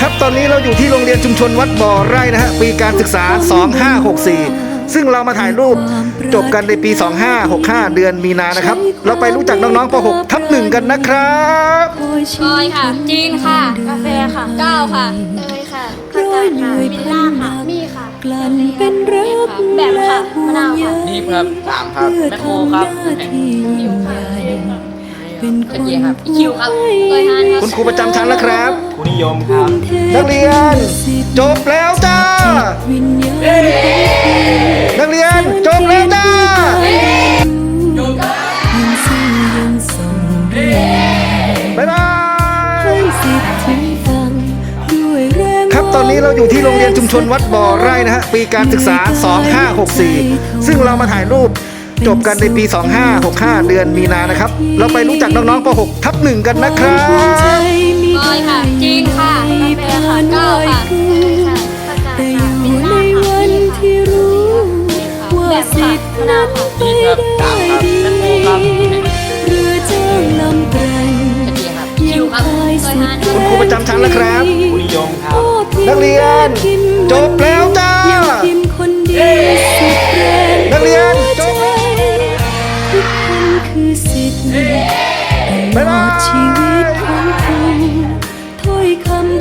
ครับตอนนี้เราอยู่ที่โรงเรียนชุมชนวัดบ่อไร่นะฮะปีการศึกษา 2564 ซึ่งเรามาถ่ายรูปจบกันในปี 2565 เดือนมีนานะครับ เราไปรู้จักน้องๆป .6 ทับหนึ่งกันนะครับพลอยค่ะ จีนค่ะ กาแฟค่ะก้าวค่ะเนยค่ะผักกาดค่ะวิลล่าค่ะ มีค่ะกลั่นเป็นรักแบบค่ะมะนาวค่ะนี่ครับสามครับเพื่อแมคโครครับทำหน้าที่ยิ่งใหญ่เป็นคตะนเกียบครับคิวครับเกยฮานครับคุณครูประจำชั้นแล้วครับครูนิยมครับ นักเรียน จบแล้วจ้า ครับตอนนี้เราอยู่ที่โรงเรียนชุมชนวัดบ่อไร่นะฮะปีการศึกษา 2564 ซึ่งเรามาถ่ายรูปจบกันในปี 2565 เดือนมีนานะครับ เราไปรู้จักน้องๆป .6 ทับหนึ่งกันนะครับพลอยค่ะจีนค่ะกาแฟค่ะก้าวค่ะค่ะผักกาดแต่อค่ะยู่วิลในล่าค่ะวันที่รู้ว่าแบบค่ะสิทธิ์มะนาวค่ะไปได้ดี คุณครูประจำชั้นแล้วครับ คุณนิยมครับ นักเรียน จบแล้วจ้า นักเรียน จบคืกเรีอยค